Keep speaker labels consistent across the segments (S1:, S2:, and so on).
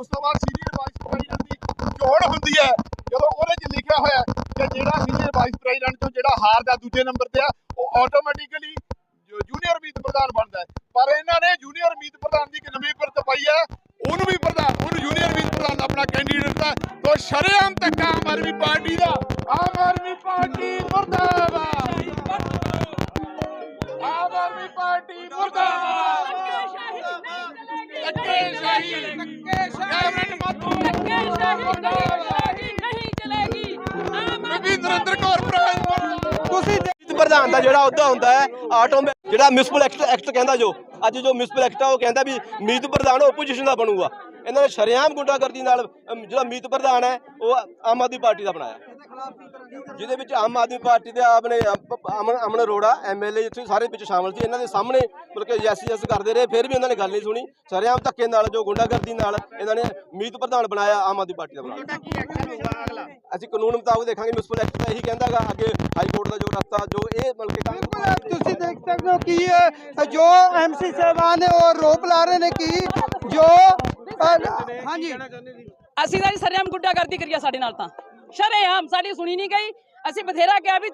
S1: ਉਸ ਤੋਂ ਬਾਅਦ ਸੀਨੀਅਰ ਵਾਈਸ ਪ੍ਰੈਜ਼ੀਡੈਂਟ ਦੀ ਚੋਣ ਹੁੰਦੀ ਹੈ। ਜਦੋਂ ਉਹਦੇ 'ਚ ਲਿਖਿਆ ਹੋਇਆ ਕਿ ਜਿਹੜਾ ਸੀਨੀਅਰ ਵਾਈਸ ਪ੍ਰੈਜ਼ੀਡੈਂਟ ਤੋਂ ਜਿਹੜਾ ਹਾਰਦਾ ਦੂਜੇ ਨੰਬਰ ਤੇ ਆ, ਉਹ ਆਟੋਮੈਟਿਕਲੀ ਜੂਨੀਅਰ ਮੀਤ ਪ੍ਰਧਾਨ ਬਣਦਾ ਪਰ ਇਹਨਾਂ ਨੇ ਜੂਨੀਅਰ ਮੀਤ ਪ੍ਰਧਾਨ ਦੀ ਇੱਕ ਨਵੀਂ ਪਰਤ ਪਾਈ ਹੈ। ਉਹਨੂੰ ਵੀ ਪ੍ਰਧਾਨ, ਉਹਨੂੰ ਜੂਨੀਅਰ ਮੀਤ ਪ੍ਰਧਾਨ ਆਪਣਾ ਕੈਂਡੀਡੇਟ ਦਾ ਤੋ ਸ਼ਰੇਆਮ ਤੱਕ ਆਮ ਆਦਮੀ ਪਾਰਟੀ ਦਾ, ਆਮ ਆਦਮੀ ਪਾਰਟੀ ਮੁਰਦਾਬਾਦ। ਆਮ ਆਦਮੀ ਪਾਰਟੀ ਮੁਰਦਾਬਾਦ ਧੱਕੇਸ਼ਾਹੀ ਕੈਬਨਿਟ ਮਾਤੂ ਰਵਿੰਦਰੇਂਦਰ ਕੌਰ ਪ੍ਰਧਾਨ
S2: ਤੁਸੀਂ ਦੇ- ਪ੍ਰਧਾਨ ਦਾ ਜਿਹੜਾ ਅਹੁਦਾ ਹੁੰਦਾ ਹੈ ਆਟੋ ਜਿਹੜਾ ਮਿਊਨਿਸਪਲ ਐਕਟ ਐਕਟ ਕਹਿੰਦਾ ਜੋ ਅੱਜ ਜੋ ਮਿਊਨਿਸਪਲ ਐਕਟ ਆ ਉਹ ਕਹਿੰਦਾ ਵੀ ਮੀਤ ਪ੍ਰਧਾਨ ਓਪੋਜੀਸ਼ਨ ਦਾ ਬਣੂਗਾ। ਇਹਨਾਂ ਨੇ ਸ਼ਰੇਆਮ ਗੁੰਡਾਗਰਦੀ ਨਾਲ ਅਮ, ਜਿਹੜਾ ਮੀਤ ਪ੍ਰਧਾਨ ਹੈ ਉਹ ਆਮ ਆਦਮੀ ਪਾਰਟੀ ਦਾ ਬਣਾਇਆ। ਜਿਹਦੇ ਵਿੱਚ ਆਮ ਆਦਮੀ ਪਾਰਟੀ ਦੇ ਆਪਣੇ ਅਮ- ਅਮਨ ਅਮਨ ਅਰੋੜਾ ਐਮਐਲਏ ਇੱਥੇ ਸਾਰੇ ਵਿੱਚ ਸ਼ਾਮਲ ਸੀ। ਇਹਨਾਂ ਦੇ ਸਾਹਮਣੇ ਮਤਲਬ ਕਿ ਯੈਸ ਯੈਸ ਕਰਦੇ ਰਹੇ ਫਿਰ ਵੀ ਇਹਨਾਂ ਨੇ ਗੱਲ ਨਹੀਂ ਸੁਣੀ। ਸ਼ਰੇਆਮ ਧੱਕੇ ਨਾਲ ਜੋ ਗੁੰਡਾਗਰਦੀ ਨਾਲ ਇਹਨਾਂ ਨੇ ਮੀਤ ਪ੍ਰਧਾਨ ਬਣਾਇਆ ਆਮ ਆਦਮੀ ਪਾਰਟੀ ਦਾ ਬਣਾਇਆ। ਅਸੀਂ ਕਾਨੂੰਨ ਮੁਤਾਬਕ ਦੇਖਾਂਗੇ ਮਿਊਨਿਸਪਲ ਐਕਟ ਤਾਂ ਇਹੀ ਕਹਿੰਦਾਗਾ ਅੱਗੇ ਹਾਈ ਕੋਰਟ ਦਾ ਜੋ ਰਸਤਾ ਜੋ ਇਹ ਮਤਲਬ ਕਿ ਕੰਮ
S3: ਬਿਲਕੁਲ ਤੁਸੀਂ ਦੇਖ ਸਕਦੇ ਕਿ ਜੋ ਐਮਸੀ ਸਾਹਿਬਾਨ ਨੇ ਉਹ ਆਰੋਪ ਲਾ ਰਹੇ ਨੇ ਕਿ ਜੋ ਹਾਂਜੀ।
S4: ਅਸੀਂ ਤਾਂ ਸਰੇਆਮ ਗੁੱਡਾਗਰਦੀ ਕਰੀਆ ਸਾਡੇ ਨਾਲ ਤਾਂ। ਸ਼ਰੇਆਮ ਸਾਡੀ ਸੁਣੀ ਨਹੀਂ ਗਈ। ਅਸੀਂ ਬਥੇਰਾ ਕਿਹਾ ਵੀ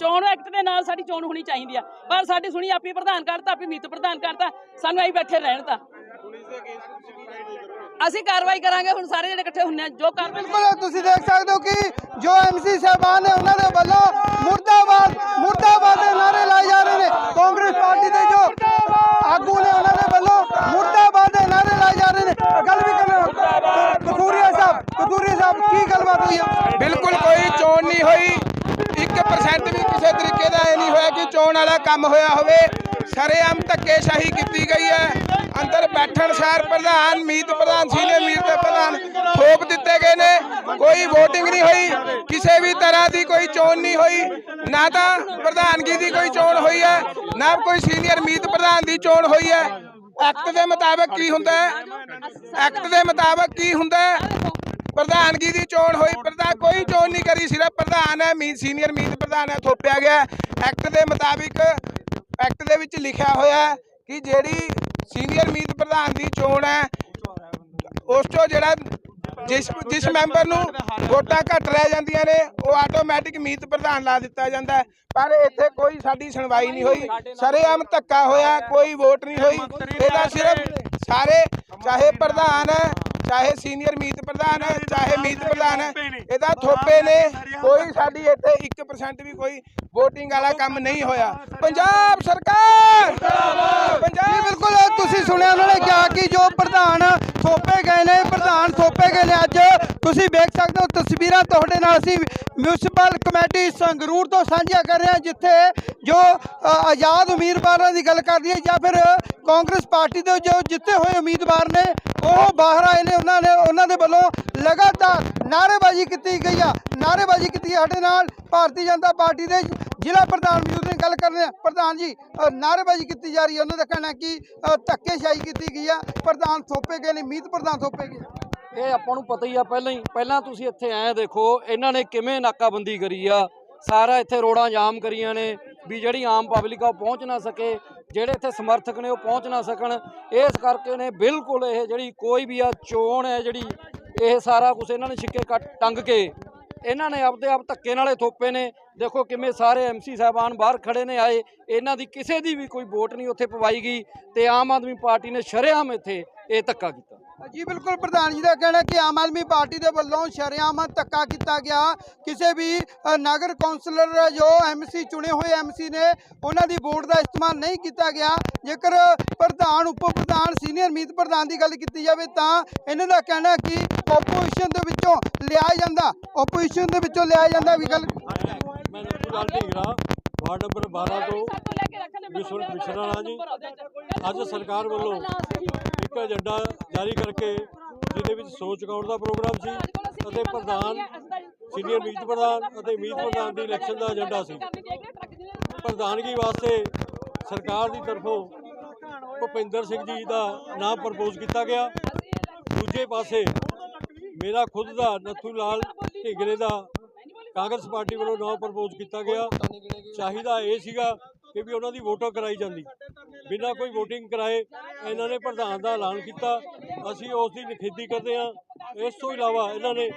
S4: ਚੋਣ ਐਕਟ ਦੇ ਨਾਲ ਸਾਡੀ ਚੋਣ ਹੋਣੀ ਚਾਹੀਦੀ ਆ। ਪਰ ਸਾਡੀ ਸੁਣੀ ਆਪੀ ਪ੍ਰਧਾਨ ਕਰਤਾ ਆਪੀ ਮੀਤ ਪ੍ਰਧਾਨ ਕਰਤਾ ਸਾਨੂੰ ਆਈ ਬੈਠੇ ਰਹਿਣ ਤਾਂ। ਅਸੀਂ ਕਾਰਵਾਈ ਕਰਾਂਗੇ ਹੁਣ ਸਾਰੇ ਜਿਹੜੇ ਇਕੱਠੇ ਹੁੰਨੇ ਆ ਜੋ ਕਾਰਵਾਈ
S3: ਬਿਲਕੁਲ ਤੁਸੀਂ ਦੇਖ ਸਕਦੇ ਹੋ ਕਿ ਜੋ ਐਮਸੀ ਸਾਹਿਬਾਨ ਨੇ ਉਹਨਾਂ ਦੇ ਵੱਲੋਂ ਮੁਰਦਾਬਾਦ ਮੁਰਦਾਬਾਦ ਦੇ ਨਾਰੇ ਲਾਏ ਜਾ ਰਹੇ ਨੇ ਕਾਂਗਰਸ ਪਾਰਟੀ ਦੇ ਜੋ ਆਗੂ ਨੇ ਉਹਨਾਂ ਦੇ ਵੱਲੋਂ ਮੁਰਦਾਬਾਦ ਦੇ ਨਾਰੇ ਲਾਏ ਜਾ ਰਹੇ ਨੇ ਗੱਲ ਵੀ ਕਰਨਾ ਕਤੂਰੀਆ ਸਾਹਿਬ ਕਤੂਰੀਆ ਸਾਹਿਬ ਕੀ ਗੱਲਬਾਤ ਹੋਈ। ਹੈ
S5: ਬਿਲਕੁਲ ਕੋਈ ਚੋਣ ਨਹੀਂ ਹੋਈ। 1% ਵੀ ਕਿਸੇ ਤਰੀਕੇ ਦਾ ਇਹ ਨਹੀਂ ਹੋਇਆ ਕਿ ਚੋਣ ਵਾਲਾ ਕੰਮ ਹੋਇਆ ਹੋਵੇ। ਸ਼ਰੇਆਮ ਧੱਕੇਸ਼ਾਹੀ ਕੀਤੀ ਗਈ ਹੈ। ਅੰਦਰ ਬੈਠਣ ਸਾਰ ਪ੍ਰਧਾਨ, ਮੀਤ ਪ੍ਰਧਾਨ, ਸੀਨੀਅਰ ਮੀਤ ਦੇ ਪ੍ਰਧਾਨ ਥੋਪ ਦਿੱਤੇ ਗਏ ਨੇ। ਕੋਈ VOTING ਨਹੀਂ ਹੋਈ। ਕਿਸੇ ਵੀ ਤਰ੍ਹਾਂ ਦੀ ਕੋਈ ਚੋਣ ਨਹੀਂ ਹੋਈ। ਨਾ ਤਾਂ ਪ੍ਰਧਾਨਗੀ ਦੀ ਕੋਈ ਚੋਣ ਹੋਈ ਹੈ, ਨਾ ਕੋਈ ਸੀਨੀਅਰ ਮੀਤ ਪ੍ਰਧਾਨ ਦੀ ਚੋਣ ਹੋਈ ਹੈ। ਐਕਟ ਦੇ ਮੁਤਾਬਕ ਕੀ ਹੁੰਦਾ ਹੈ? ਐਕਟ ਦੇ ਮੁਤਾਬਕ ਕੀ ਹੁੰਦਾ ਹੈ? ਪ੍ਰਧਾਨਗੀ ਦੀ ਚੋਣ ਹੋਈ? ਪ੍ਰਧਾਨ ਕੋਈ ਚੋਣ ਨਹੀਂ ਕਰੀ ਸਿਰਫ ਪ੍ਰਧਾਨ ਹੈ ਮੀਤ ਸੀਨੀਅਰ ਮੀਤ ਪ੍ਰਧਾਨ ਹੈ ਥੋਪਿਆ ਗਿਆ। ਐਕਟ ਦੇ ਮੁਤਾਬਿਕ ਐਕਟ ਦੇ ਵਿੱਚ ਲਿਖਿਆ ਹੋਇਆ ਹੈ ਕਿ ਜਿਹੜੀ ਸੀਨੀਅਰ ਮੀਤ ਪ੍ਰਧਾਨ ਦੀ ਚੋਣ ਹੈ ਉਸ ਤੋਂ ਜਿਹੜਾ ਜਿਸ ਜਿਸ ਮੈਂਬਰ ਨੂੰ ਵੋਟਾਂ ਘੱਟ ਰਹਿ ਜਾਂਦੀਆਂ ਨੇ ਉਹ ਆਟੋਮੈਟਿਕ ਮੀਤ ਪ੍ਰਧਾਨ ਲਾ ਦਿੱਤਾ ਜਾਂਦਾ ਹੈ। ਪਰ ਇੱਥੇ ਕੋਈ ਸਾਡੀ ਸੁਣਵਾਈ ਨਹੀਂ ਹੋਈ। ਸਰੇਆਮ ਧੱਕਾ ਹੋਇਆ ਕੋਈ ਵੋਟ ਨਹੀਂ ਹੋਈ। ਇਹਦਾ ਸਿਰਫ ਸਾਰੇ ਚਾਹੇ ਪ੍ਰਧਾਨ ਹੈ ਚਾਹੇ ਸੀਨੀਅਰ ਮੀਤ ਪ੍ਰਧਾਨ ਹੈ ਚਾਹੇ ਮੀਤ ਪ੍ਰਧਾਨ ਹੈ ਇਹਦਾ ਥੋਪੇ ਨੇ ਕੋਈ ਸਾਡੀ ਇੱਥੇ 1% ਵੀ ਕੋਈ VOTING ਵਾਲਾ ਕੰਮ ਨਹੀਂ ਹੋਇਆ। ਪੰਜਾਬ ਸਰਕਾਰ!
S3: ਜੀ
S5: ਪੰਜਾਬ
S3: ਬਿਲਕੁਲ ਤੁਸੀਂ ਸੁਣਿਆ ਉਹਨਾਂ ਨੇ ਕਿਹਾ ਕਿ ਜੋ ਪ੍ਰਧਾਨ ਥੋਪੇ ਗਏ ਨੇ ਪ੍ਰਧਾਨ ਥੋਪੇ ਗਏ ਨੇ ਅੱਜ। ਤੁਸੀਂ ਵੇਖ ਸਕਦੇ ਹੋ ਤਸਵੀਰਾਂ ਤੁਹਾਡੇ ਨਾਲ ਅਸੀਂ ਮਿਊਨਿਸਪਲ ਕਮੇਟੀ ਸੰਗਰੂਰ ਤੋਂ ਸਾਂਝੀਆਂ ਕਰ ਰਹੇ ਹਾਂ ਜਿੱਥੇ ਜੋ ਆਜ਼ਾਦ ਉਮੀਦਵਾਰਾਂ ਦੀ ਗੱਲ ਕਰਦੀ ਹੈ ਜਾਂ ਫਿਰ ਕਾਂਗਰਸ ਪਾਰਟੀ ਦੇ ਜੋ ਜਿੱਤੇ ਹੋਏ ਉਮੀਦਵਾਰ ਨੇ ਉਹ ਬਾਹਰ ਆਏ ਨੇ ਉਹਨਾਂ ਨੇ ਉਹਨਾਂ ਦੇ ਵੱਲੋਂ ਲਗਾਤਾਰ ਨਾਅਰੇਬਾਜ਼ੀ ਕੀਤੀ ਗਈ ਆ। ਨਾਅਰੇਬਾਜ਼ੀ ਕੀਤੀ ਸਾਡੇ ਨਾਲ। ਭਾਰਤੀ ਜਨਤਾ ਪਾਰਟੀ ਦੇ ਜ਼ਿਲ੍ਹਾ ਪ੍ਰਧਾਨ ਮੌਜੂਦ ਨੇ ਗੱਲ ਕਰਦੇ ਰਹੇ ਹਾਂ ਪ੍ਰਧਾਨ ਜੀ ਅ, ਨਾਅਰੇਬਾਜ਼ੀ ਕੀਤੀ ਜਾ ਰਹੀ ਹੈ ਉਹਨਾਂ ਦਾ ਕਹਿਣਾ ਕਿ ਧੱਕੇਸ਼ਾਹੀ ਕੀਤੀ ਗਈ ਆ। ਪ੍ਰਧਾਨ ਥੋਪੇ ਗਏ ਨੇ ਮੀਤ ਪ੍ਰਧਾਨ ਥੋਪੇ ਗਏ।
S6: ਇਹ ਆਪਾਂ ਨੂੰ ਪਤਾ ਹੀ ਆ ਪਹਿਲਾਂ ਹੀ ਪਹਿਲਾਂ ਤੁਸੀਂ ਇੱਥੇ ਆਏ ਦੇਖੋ ਇਹਨਾਂ ਨੇ ਕਿਵੇਂ ਨਾਕਾਬੰਦੀ ਕਰੀ ਆ। ਸਾਰਾ ਇੱਥੇ ਰੋਡਾਂ ਜਾਮ ਕਰੀਆਂ ਨੇ। ਵੀ ਜਿਹੜੀ ਆਮ ਪਬਲਿਕ ਆ ਉਹ ਪਹੁੰਚ ਨਾ ਸਕੇ, ਜਿਹੜੇ ਇੱਥੇ ਸਮਰਥਕ ਨੇ ਉਹ ਪਹੁੰਚ ਨਾ ਸਕਣ। ਇਸ ਕਰਕੇ ਨੇ ਬਿਲਕੁਲ ਇਹ ਜਿਹੜੀ ਕੋਈ ਵੀ ਆ ਚੋਣ ਹੈ ਜਿਹੜੀ, ਇਹ ਸਾਰਾ ਕੁਝ ਇਹਨਾਂ ਨੇ ਛਿੱਕੇ ਕੱਟ ਟੰਗ ਕੇ, ਇਹਨਾਂ ਨੇ ਆਪਦੇ ਆਪ ਧੱਕੇ ਨਾਲੇ ਥੋਪੇ ਨੇ। ਦੇਖੋ ਕਿਵੇਂ ਸਾਰੇ ਐਮਸੀ ਸਾਹਿਬਾਨ ਬਾਹਰ ਖੜੇ ਨੇ ਆਏ, ਇਹਨਾਂ ਦੀ ਕਿਸੇ ਦੀ ਵੀ ਕੋਈ ਵੋਟ ਨਹੀਂ ਉੱਥੇ ਪਵਾਈ ਗਈ ਤੇ ਆਮ ਆਦਮੀ ਪਾਰਟੀ ਨੇ ਸ਼ਰੇਆਮ ਇੱਥੇ ਇਹ ਧੱਕਾ ਕੀਤਾ।
S3: ਜੀ, ਬਿਲਕੁਲ ਪ੍ਰਧਾਨ ਜੀ ਦਾ ਕਹਿਣਾ ਕਿ ਆਮ ਆਦਮੀ ਪਾਰਟੀ ਦੇ ਵੱਲੋਂ ਸ਼ਰੇਆਮ ਧੱਕਾ ਕੀਤਾ ਗਿਆ। ਕਿਸੇ ਵੀ ਨਗਰ ਕੌਂਸਲਰ ਜੋ ਐਮਸੀ ਚੁਣੇ ਹੋਏ ਐਮਸੀ ਨੇ, ਉਹਨਾਂ ਦੀ ਵੋਟ ਦਾ ਇਸਤੇਮਾਲ ਨਹੀਂ ਕੀਤਾ ਗਿਆ। ਜੇਕਰ ਪ੍ਰਧਾਨ ਉਪ ਪ੍ਰਧਾਨ ਸੀਨੀਅਰ ਮੀਤ ਪ੍ਰਧਾਨ ਦੀ ਗੱਲ ਕੀਤੀ ਜਾਵੇ ਤਾਂ ਇਹਨਾਂ ਦਾ ਕਹਿਣਾ ਕਿ ਆਪੋਜੀਸ਼ਨ ਦੇ ਵਿੱਚੋਂ ਲਿਆ ਜਾਂਦਾ। ਆਪੋਜੀਸ਼ਨ ਦੇ ਵਿੱਚੋਂ ਲਿਆ ਜਾਂਦਾ ਵੀ ਗੱਲ
S7: ਮੈਂ ਵਾਰਡ ਨੰਬਰ 12 ਤੋਂ ਵਿਸ਼ਵ ਕਮਿਸ਼ਨਰ ਹਾਂ ਜੀ ਅੱਜ ਸਰਕਾਰ ਵੱਲੋਂ ਇੱਕ ਏਜੰਡਾ ਜਾਰੀ ਕਰਕੇ ਜਿਹਦੇ ਵਿੱਚ ਸੋਚ ਚੁਕਾਉਣ ਦਾ ਪ੍ਰੋਗਰਾਮ ਸੀ ਅਤੇ ਪ੍ਰਧਾਨ ਸੀਨੀਅਰ ਮੀਤ ਪ੍ਰਧਾਨ ਅਤੇ ਮੀਤ ਪ੍ਰਧਾਨ ਦੀ ਇਲੈਕਸ਼ਨ ਦਾ ਏਜੰਡਾ ਸੀ। ਪ੍ਰਧਾਨਗੀ ਵਾਸਤੇ ਸਰਕਾਰ ਦੀ ਤਰਫੋਂ ਭੁਪਿੰਦਰ ਸਿੰਘ ਜੀ ਦਾ ਨਾਮ ਪ੍ਰਪੋਜ਼ ਕੀਤਾ ਗਿਆ। ਦੂਜੇ ਪਾਸੇ ਮੇਰਾ ਖੁਦ ਦਾ ਨੱਥੂ ਲਾਲ ਢਿੰਗਰੇ ਦਾ ਕਾਂਗਰਸ ਪਾਰਟੀ ਵੱਲੋਂ ਨਵਾਂ ਪ੍ਰਪੋਜ਼ ਕੀਤਾ ਗਿਆ। ਚਾਹੀਦਾ ਇਹ ਸੀਗਾ ਕਿ ਵੀ ਉਹਨਾਂ ਦੀ ਵੋਟਾਂ ਕਰਾਈ ਜਾਂਦੀ। ਬਿਨਾਂ ਕੋਈ VOTING ਕਰਾਏ ਇਹਨਾਂ ਨੇ ਪ੍ਰਧਾਨ ਦਾ ਐਲਾਨ ਕੀਤਾ। ਅਸੀਂ ਉਸ ਦੀ ਨਿਖੇਧੀ ਕਰਦੇ ਹਾਂ। ਇਸ ਤੋਂ ਇਲਾਵਾ ਇਹਨਾਂ ਨੇ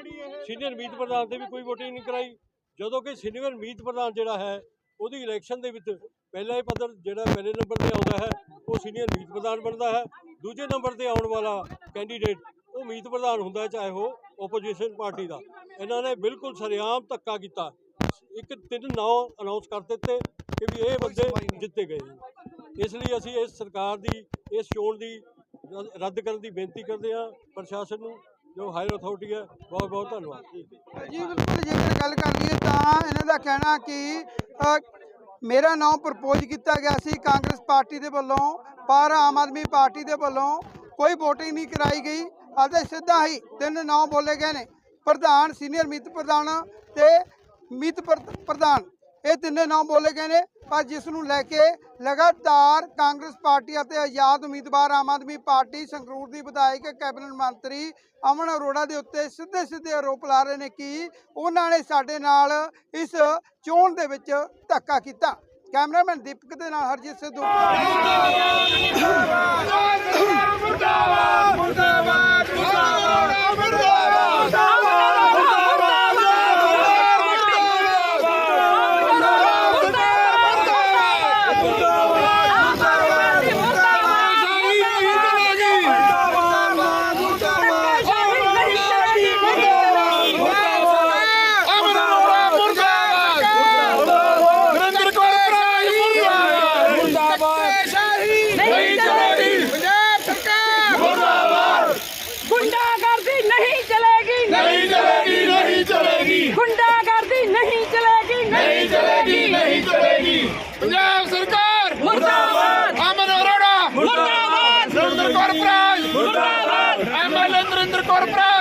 S7: ਸੀਨੀਅਰ ਮੀਤ ਪ੍ਰਧਾਨ ਤੇ ਵੀ ਕੋਈ VOTING ਨਹੀਂ ਕਰਾਈ। ਜਦੋਂ ਕਿ ਸੀਨੀਅਰ ਮੀਤ ਪ੍ਰਧਾਨ ਜਿਹੜਾ ਹੈ, ਉਹਦੀ ਇਲੈਕਸ਼ਨ ਦੇ ਵਿੱਚ ਪਹਿਲਾ ਹੀ ਪੱਧਰ ਜਿਹੜਾ ਪਹਿਲੇ ਨੰਬਰ ਤੇ ਆਉਂਦਾ ਹੈ, ਉਹ ਸੀਨੀਅਰ ਮੀਤ ਪ੍ਰਧਾਨ ਬਣਦਾ ਹੈ। ਦੂਜੇ ਨੰਬਰ ਤੇ ਆਉਣ ਵਾਲਾ ਕੈਂਡੀਡੇਟ ਉਹ ਪ੍ਰਧਾਨ ਹੁੰਦਾ ਚਾਹੇ ਉਹ ਓਪੋਜੀਸ਼ਨ ਪਾਰਟੀ ਦਾ। ਇਹਨਾਂ ਨੇ ਬਿਲਕੁਲ ਸਰੇਆਮ ਧੱਕਾ ਕੀਤਾ। ਇੱਕ ਤਿੰਨ ਨਾਂ ਅਨਾਉਂਸ ਕਰ ਦਿੱਤੇ ਕਿ ਵੀ ਇਹ ਬੰਦੇ ਜਿੱਤੇ ਗਏ ਇਸ ਲਈ ਅਸੀਂ ਇਸ ਸਰਕਾਰ ਦੀ, ਇਸ ਚੋਣ ਦੀ ਰੱਦ ਕਰਨ ਦੀ ਬੇਨਤੀ ਕਰਦੇ ਹਾਂ। ਪ੍ਰਸ਼ਾਸਨ ਨੂੰ, ਜੋ ਹਾਇਰ ਅਥਾਰਟੀ ਹੈ, ਬਹੁਤ ਬਹੁਤ ਧੰਨਵਾਦ।
S3: ਜੀ, ਬਿਲਕੁਲ ਜੇਕਰ ਗੱਲ ਕਰ ਲਈਏ ਤਾਂ ਇਹਨਾਂ ਦਾ ਕਹਿਣਾ ਕਿ ਮੇਰਾ ਨਾਮ ਪ੍ਰਪੋਜ਼ ਕੀਤਾ ਗਿਆ ਸੀ ਕਾਂਗਰਸ ਪਾਰਟੀ ਦੇ ਵੱਲੋਂ, ਪਰ ਆਮ ਆਦਮੀ ਪਾਰਟੀ ਦੇ ਵੱਲੋਂ ਕੋਈ VOTING ਨਹੀਂ ਕਰਾਈ ਗਈ। ਅਤੇ ਸਿੱਧਾ ਹੀ ਤਿੰਨ ਨਾਮ ਬੋਲੇ ਗਏ ਨੇ, ਪ੍ਰਧਾਨ ਸੀਨੀਅਰ ਮੀਤ ਪ੍ਰਧਾਨ ਤੇ ਮੀਤ ਪ੍ਰ- ਪ੍ਰਧਾਨ। ਇਹ ਤਿੰਨੇ ਨਾਮ ਬੋਲੇ ਗਏ ਨੇ, ਪਰ ਜਿਸ ਨੂੰ ਲੈ ਕੇ ਲਗਾਤਾਰ ਕਾਂਗਰਸ ਪਾਰਟੀ ਅਤੇ ਆਜ਼ਾਦ ਉਮੀਦਵਾਰ ਆਮ ਆਦਮੀ ਪਾਰਟੀ ਸੰਗਰੂਰ ਦੀ ਵਿਧਾਇਕ, ਕੈਬਨਿਟ ਮੰਤਰੀ ਅਮਨ ਅਰੋੜਾ ਦੇ ਉੱਤੇ ਸਿੱਧੇ ਸਿੱਧੇ ਆਰੋਪ ਲਾ ਰਹੇ ਨੇ ਕਿ ਉਹਨਾਂ ਨੇ ਸਾਡੇ ਨਾਲ ਇਸ ਚੋਣ ਦੇ ਵਿੱਚ ਧੱਕਾ ਕੀਤਾ। ਕੈਮਰਾਮੈਨ ਦੀਪਕ ਦੇ ਨਾਲ ਹਰਜੀਤ ਸਿੱਧੂ
S8: ਨਰਿੰਦਰ ਕੌਰ ਭਰਾਜ
S4: ਨਹੀਂ ਚਲੇਗੀ
S5: ਪੰਜਾਬ ਸਰਕਾਰ
S4: ਗੁੰਡਾਗਰਦੀ ਨਹੀਂ ਚਲੇਗੀ
S8: ਨਹੀਂ ਚਲੇਗੀ ਨਹੀਂ ਚਲੇਗੀ
S4: ਗੁੰਡਾਗਰਦੀ ਨਹੀਂ ਚਲੇਗੀ
S8: ਨਹੀਂ ਚਲੇਗੀ ਨਹੀਂ ਚਲੇਗੀ। ਪੰਜਾਬ ਸਰਕਾਰ
S4: ਮੁਰਦਾਬਾਦ।
S8: ਅਮਨ ਅਰੋੜਾ
S4: ਮੁਰਦਾਬਾਦ।
S8: ਨਰਿੰਦਰ ਕੌਰ ਭਰਾਜ
S4: ਮੁਰਦਾਬਾਦ।
S8: ਐਮਐਲਏ ਨਰਿੰਦਰ ਕੌਰ ਭਰਾਜ